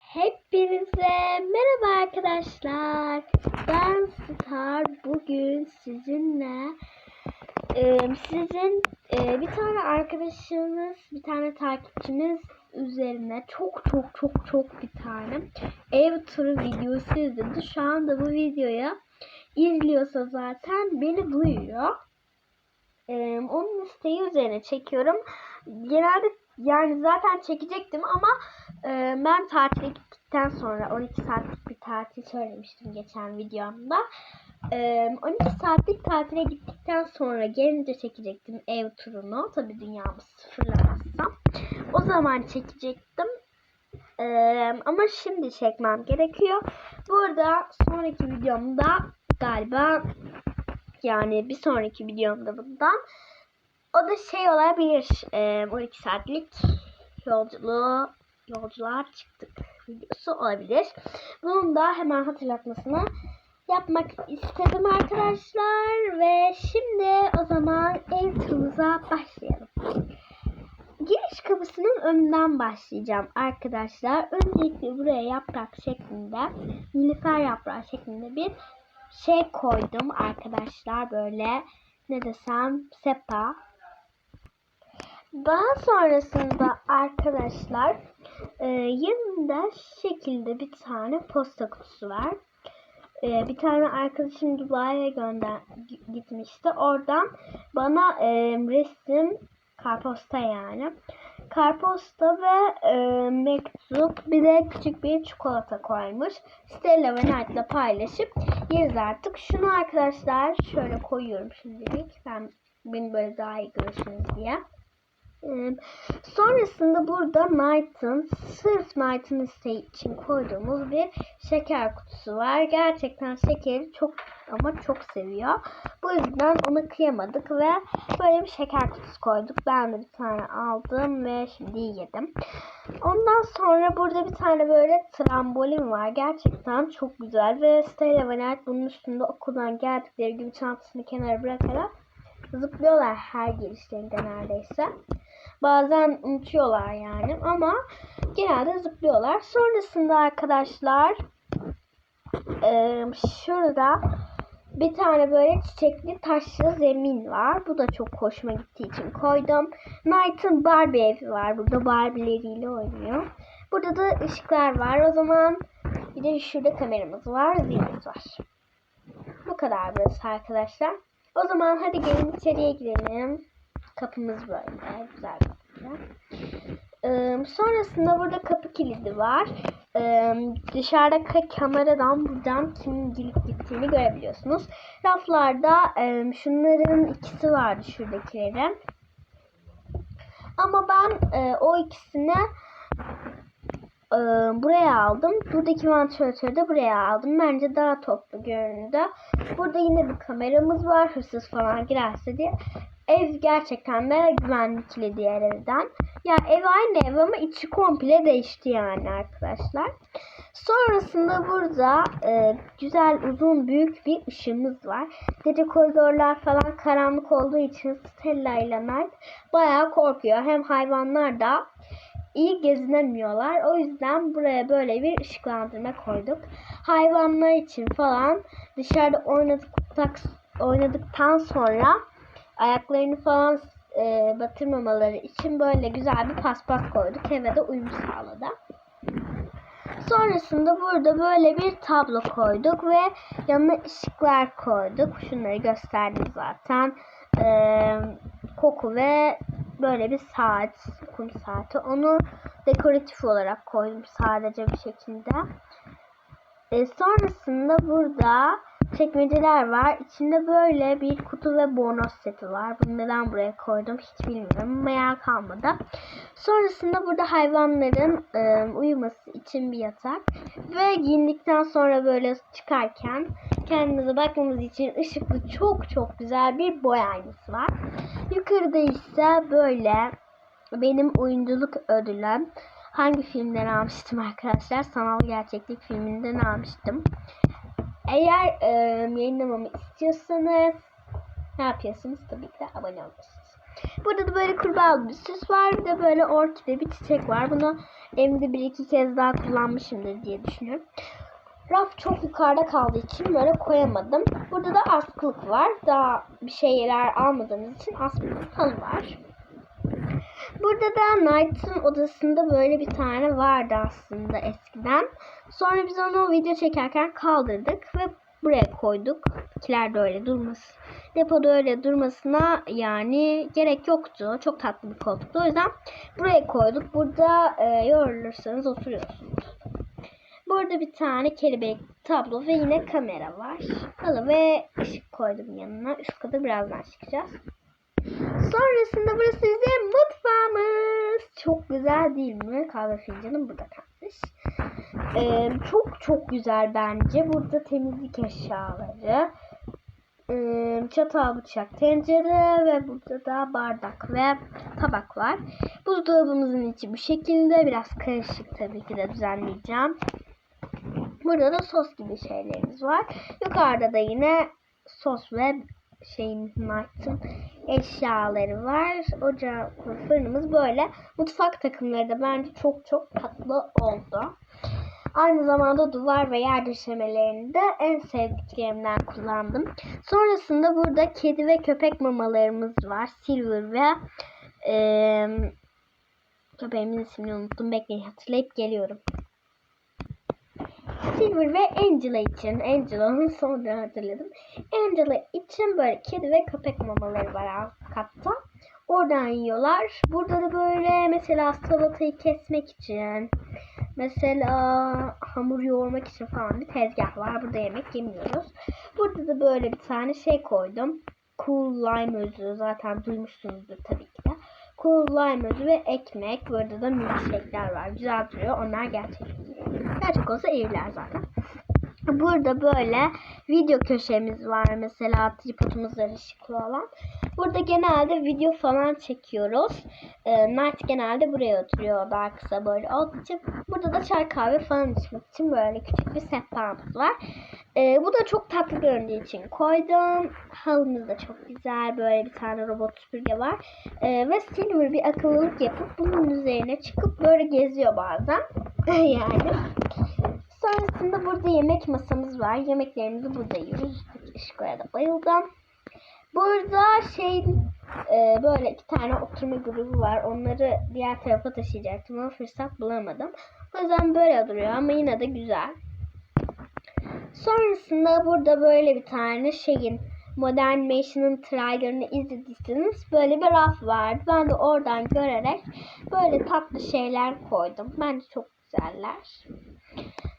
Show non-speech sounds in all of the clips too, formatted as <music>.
Hepinize merhaba arkadaşlar. Ben Star. Bugün sizinle e, sizin e, bir tane arkadaşınız, bir tane takipçiniz üzerine çok çok çok çok bir tane ev turu videosu izledi. Şu anda bu videoya izliyorsa zaten beni duyuyor. Ee, onun isteği üzerine çekiyorum. Genelde yani zaten çekecektim ama e, ben tatile gittikten sonra 12 saatlik bir tatil söylemiştim geçen videomda. E, 12 saatlik tatile gittikten sonra gelince çekecektim ev turunu. Tabi dünyamı sıfırlamazsam. O zaman çekecektim. E, ama şimdi çekmem gerekiyor. Burada sonraki videomda galiba yani bir sonraki videomda bundan. O da şey olabilir. E, 12 saatlik yolculuğu yolculuğa çıktık videosu olabilir. Bunun da hemen hatırlatmasını yapmak istedim arkadaşlar. Ve şimdi o zaman ev turumuza başlayalım. Giriş kapısının önünden başlayacağım arkadaşlar. Öncelikle buraya yaprak şeklinde, nilüfer yaprağı şeklinde bir şey koydum arkadaşlar böyle ne desem sepa. Daha sonrasında arkadaşlar e, yanında şekilde bir tane posta kutusu var. E, bir tane arkadaşım Dubai'ye gönder gitmişti. Oradan bana e, resim karposta yani. Karposta ve e, mektup bir de küçük bir çikolata koymuş. Stella ve Knight'la paylaşıp yeriz artık. Şunu arkadaşlar şöyle koyuyorum şimdilik. Ben beni böyle daha iyi görürsünüz diye. Sonrasında burada Knight'ın sırf Knight'ın isteği için koyduğumuz bir şeker kutusu var. Gerçekten şekeri çok ama çok seviyor. Bu yüzden ona kıyamadık ve böyle bir şeker kutusu koyduk. Ben de bir tane aldım ve şimdi yedim. Ondan sonra burada bir tane böyle trambolin var. Gerçekten çok güzel ve Stella ve Knight bunun üstünde okuldan geldikleri gibi çantasını kenara bırakarak zıplıyorlar her gelişlerinde neredeyse. Bazen unutuyorlar yani ama genelde zıplıyorlar. Sonrasında arkadaşlar e, şurada bir tane böyle çiçekli taşlı zemin var. Bu da çok hoşuma gittiği için koydum. Knight'ın Barbie evi var. Burada Barbie'leriyle oynuyor. Burada da ışıklar var. O zaman bir de şurada kameramız var. Zilimiz var. Bu kadar burası arkadaşlar. O zaman hadi gelin içeriye girelim. Kapımız böyle. Güzel kapı. Ee, sonrasında burada kapı kilidi var. Ee, dışarıda kameradan buradan kimin gelip gittiğini görebiliyorsunuz. Raflarda e, şunların ikisi vardı şuradakilerin. Ama ben e, o ikisini e, buraya aldım. Buradaki vantilatörü de buraya aldım. Bence daha toplu göründü. Burada yine bir kameramız var. Hırsız falan girerse diye. Ev gerçekten de güvenlikli diğer evden. Ya ev aynı ev ama içi komple değişti yani arkadaşlar. Sonrasında burada e, güzel uzun büyük bir ışığımız var. Gece koridorlar falan karanlık olduğu için Stella ile Knight bayağı korkuyor. Hem hayvanlar da iyi gezinemiyorlar. O yüzden buraya böyle bir ışıklandırma koyduk. Hayvanlar için falan dışarıda oynadıktan, oynadıktan sonra ayaklarını falan e, batırmamaları için böyle güzel bir paspas koyduk. Eve de uyum sağladı. Sonrasında burada böyle bir tablo koyduk ve yanına ışıklar koyduk. Şunları gösterdim zaten. Ee, koku ve böyle bir saat, kum saati. Onu dekoratif olarak koydum sadece bir şekilde. Ee, sonrasında burada çekmeceler var. İçinde böyle bir kutu ve bonus seti var. Bunu neden buraya koydum hiç bilmiyorum. Meğer kalmadı. Sonrasında burada hayvanların e, uyuması için bir yatak. Ve giyindikten sonra böyle çıkarken kendinize bakmanız için ışıklı çok çok güzel bir boy aynası var. Yukarıda ise böyle benim oyunculuk ödülüm. Hangi filmden almıştım arkadaşlar? Sanal Gerçeklik filminden almıştım. Eğer e, yayınlamamı istiyorsanız ne yapıyorsunuz? Tabii ki de abone oluyorsunuz. Burada da böyle kurbağa bir süs var. Bir de böyle orkide bir çiçek var. Bunu evimde bir iki kez daha kullanmışımdır diye düşünüyorum. Raf çok yukarıda kaldığı için böyle koyamadım. Burada da askılık var. Daha bir şeyler almadığımız için askılık halı var. Burada da Knight'ın odasında böyle bir tane vardı aslında eskiden. Sonra biz onu video çekerken kaldırdık ve buraya koyduk. Kiler de öyle durması. Depoda öyle durmasına yani gerek yoktu. Çok tatlı bir koltuktu. O yüzden buraya koyduk. Burada e, yorulursanız oturuyorsunuz. Burada bir tane kelebek tablo ve yine kamera var. Halı ve ışık koydum yanına. Üst kata birazdan çıkacağız. Sonrasında burası bizim mutfağımız. Çok güzel değil mi? Kahve fincanım burada kalmış. Ee, çok çok güzel bence. Burada temizlik eşyaları. Ee, çatal, bıçak, tencere ve burada da bardak ve tabak var. Buzdolabımızın içi bu şekilde. Biraz karışık tabii ki de düzenleyeceğim. Burada da sos gibi şeylerimiz var. Yukarıda da yine sos ve şeyin Knight'ın eşyaları var. Ocağı fırınımız böyle. Mutfak takımları da bence çok çok tatlı oldu. Aynı zamanda duvar ve yer döşemelerini de en sevdiklerimden kullandım. Sonrasında burada kedi ve köpek mamalarımız var. Silver ve eee köpeğimin ismini unuttum. Bekleyin hatırlayıp geliyorum. Silver ve Angela için. Angela'nın sonra hatırladım. Angela için böyle kedi ve köpek mamaları var katta. Oradan yiyorlar. Burada da böyle mesela salatayı kesmek için, mesela hamur yoğurmak için falan bir tezgah var. Burada yemek yemiyoruz. Burada da böyle bir tane şey koydum. Cool lime özü zaten duymuşsunuzdur tabii ki de. Cool lime özü ve ekmek. Burada da milkshake'ler var. Güzel duruyor. Onlar gerçek. Gerçek olsa evler zaten. Burada böyle video köşemiz var. Mesela tripodumuz var ışıklı olan. Burada genelde video falan çekiyoruz. Ee, Mert genelde buraya oturuyor daha kısa böyle olduğu için. Burada da çay kahve falan içmek için böyle küçük bir sehpamız var. Ee, bu da çok tatlı göründüğü için koydum. Halımız da çok güzel. Böyle bir tane robot süpürge var. Ee, ve Silver bir akıllılık yapıp bunun üzerine çıkıp böyle geziyor bazen. <laughs> yani. Sonrasında burada yemek masamız var. Yemeklerimizi burada yiyoruz. Işıklara da bayıldım. Burada şey e, böyle iki tane oturma grubu var. Onları diğer tarafa taşıyacaktım ama fırsat bulamadım. O yüzden böyle duruyor ama yine de güzel. Sonrasında burada böyle bir tane şeyin Modern Mation'ın trailerını izlediyseniz böyle bir raf vardı. Ben de oradan görerek böyle tatlı şeyler koydum. Bence çok güzeller.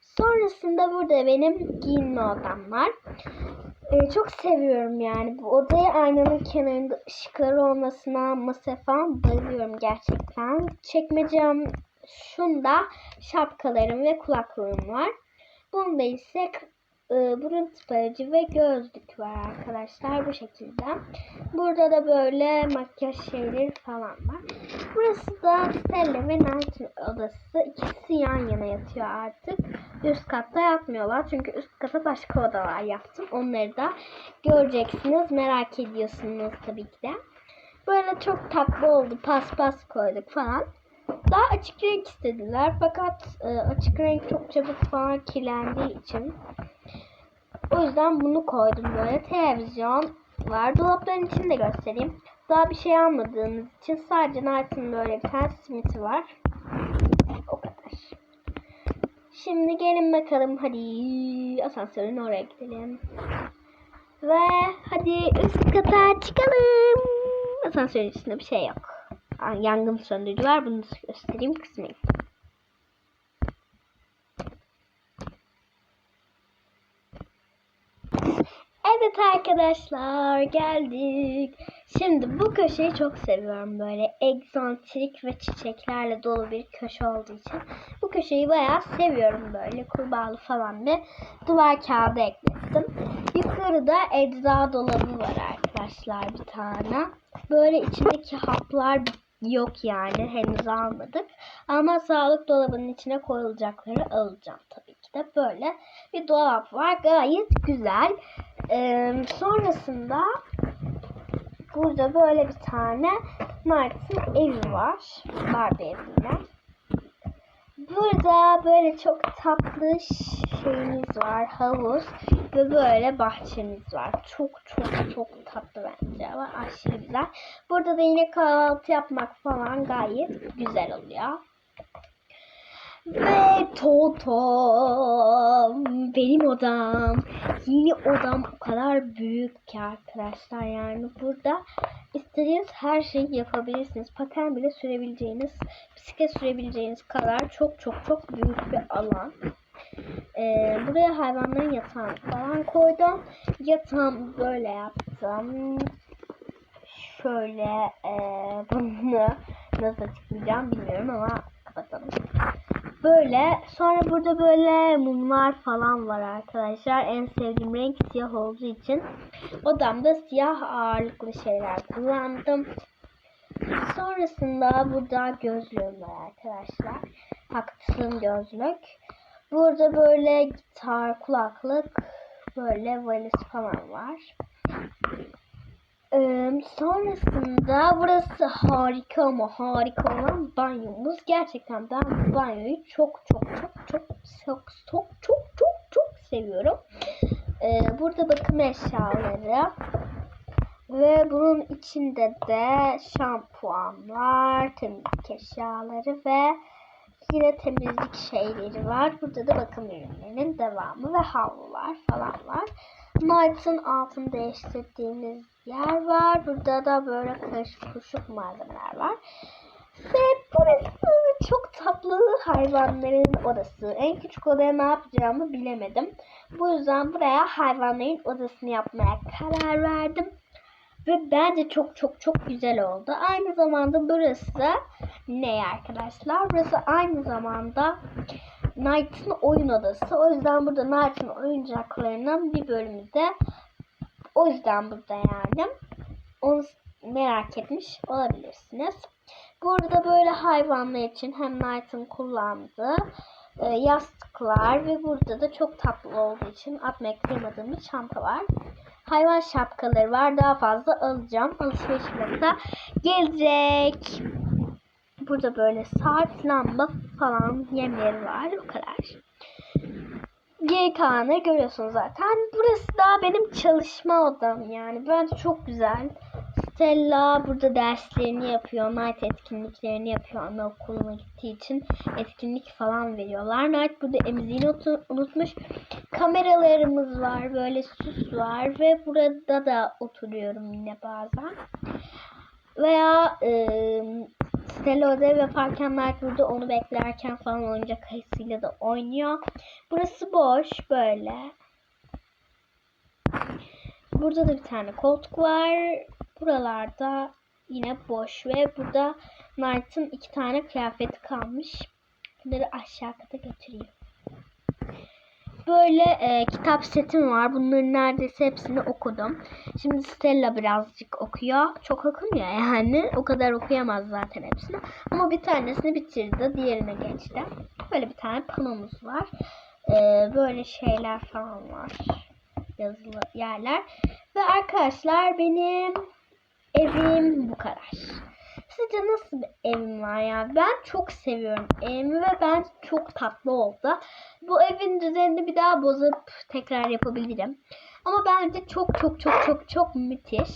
Sonrasında burada benim giyinme odam var. Ee, çok seviyorum yani bu odayı aynanın kenarında ışıkları olmasına masa falan bayılıyorum gerçekten. Çekmecem şunda şapkalarım ve kulaklığım var. Bunda ise e, burun tıpayıcı ve gözlük var arkadaşlar bu şekilde. Burada da böyle makyaj şeyleri falan var. Burası da Stella ve Knight'ın odası. İkisi yan yana yatıyor artık. Üst katta yatmıyorlar çünkü üst kata başka odalar yaptım. Onları da göreceksiniz. Merak ediyorsunuz tabii ki de. Böyle çok tatlı oldu. Paspas koyduk falan. Daha açık renk istediler fakat e, açık renk çok çabuk falan kirlendiği için o yüzden bunu koydum böyle. Televizyon var. Dolapların içini de göstereyim. Daha bir şey almadığımız için sadece Knight'ın böyle bir tane simiti var. O kadar. Şimdi gelin bakalım hadi asansörün oraya gidelim. Ve hadi üst kata çıkalım. Asansörün içinde bir şey yok. Yangın söndürücü var. Bunu göstereyim kısmayayım. Evet arkadaşlar geldik. Şimdi bu köşeyi çok seviyorum böyle egzantrik ve çiçeklerle dolu bir köşe olduğu için. Bu köşeyi bayağı seviyorum böyle kurbağalı falan bir duvar kağıdı ekledim. Yukarıda ecza dolabı var arkadaşlar bir tane. Böyle içindeki haplar yok yani henüz almadık. Ama sağlık dolabının içine koyulacakları alacağım tabii ki de. Böyle bir dolap var gayet güzel. Ee, sonrasında burada böyle bir tane Mart'ın evi var. Barbie eviyle. Burada böyle çok tatlı şeyimiz var. Havuz ve böyle bahçemiz var. Çok çok çok tatlı bence ama aşırı güzel. Burada da yine kahvaltı yapmak falan gayet güzel oluyor. Ve Totom benim odam. Yeni odam o kadar büyük ki arkadaşlar yani burada istediğiniz her şeyi yapabilirsiniz. Paten bile sürebileceğiniz, bisiklet sürebileceğiniz kadar çok çok çok büyük bir alan. Ee, buraya hayvanların yatağını falan koydum. Yatağımı böyle yaptım. Şöyle e, bunu nasıl açıklayacağım bilmiyorum ama kapatalım. Böyle sonra burada böyle mumlar falan var arkadaşlar. En sevdiğim renk siyah olduğu için odamda siyah ağırlıklı şeyler kullandım. Sonrasında burada gözlüğüm var arkadaşlar. Haklısın gözlük. Burada böyle gitar, kulaklık, böyle valiz falan var. Ee, sonrasında burası harika ama harika olan banyomuz. Gerçekten ben banyoyu çok çok çok çok çok çok çok çok çok seviyorum. Ee, burada bakım eşyaları ve bunun içinde de şampuanlar, temizlik eşyaları ve yine temizlik şeyleri var. Burada da bakım ürünlerinin devamı ve havlular falan var. Mart'ın altını değiştirdiğimiz yer var. Burada da böyle karışık kuşuk malzemeler var. Ve burası çok tatlı hayvanların odası. En küçük odaya ne yapacağımı bilemedim. Bu yüzden buraya hayvanların odasını yapmaya karar verdim. Ve bence çok çok çok güzel oldu. Aynı zamanda burası ne arkadaşlar? Burası aynı zamanda Knight'ın oyun odası. O yüzden burada Knight'ın oyuncaklarının bir bölümü de o yüzden burada yani. Onu merak etmiş olabilirsiniz. Burada böyle hayvanlar için hem Knight'ın kullandığı e, yastıklar ve burada da çok tatlı olduğu için atmak kırmadığım bir çanta var. Hayvan şapkaları var. Daha fazla alacağım. Alışveriş da gelecek. Burada böyle saat, lamba falan yemleri var. O kadar. Geri kalanları görüyorsunuz zaten. Burası da benim çalışma odam yani. Bence çok güzel. Stella burada derslerini yapıyor. Night etkinliklerini yapıyor. Anaokuluna gittiği için etkinlik falan veriyorlar. Night burada emziğini unutmuş. Kameralarımız var. Böyle süs var. Ve burada da oturuyorum yine bazen. Veya e, Stella ödev yaparken Night burada onu beklerken falan oyuncak ayısıyla da oynuyor. Burası boş böyle. Burada da bir tane koltuk var. Buralarda yine boş ve burada Knight'ın iki tane kıyafeti kalmış. Bunları aşağı kata götüreyim. Böyle e, kitap setim var. Bunların neredeyse hepsini okudum. Şimdi Stella birazcık okuyor. Çok okumuyor yani. O kadar okuyamaz zaten hepsini. Ama bir tanesini bitirdi. Diğerine geçti. Böyle bir tane panomuz var. E, böyle şeyler falan var. Yazılı yerler. Ve arkadaşlar benim evim bu kadar. Sizce nasıl bir evim var ya? Ben çok seviyorum evimi ve ben çok tatlı oldu. Bu evin düzenini bir daha bozup tekrar yapabilirim. Ama bence çok çok çok çok çok müthiş.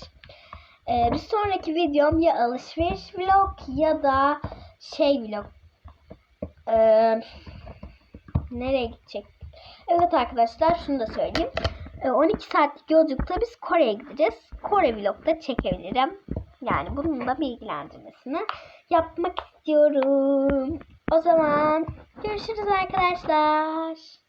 Ee, bir sonraki videom ya alışveriş vlog ya da şey vlog. Ee, nereye gidecek? Evet arkadaşlar şunu da söyleyeyim. Ee, 12 saatlik yolculukta biz Kore'ye gideceğiz. Kore vlogda çekebilirim. Yani bunun da bilgilendirmesini yapmak istiyorum. O zaman görüşürüz arkadaşlar.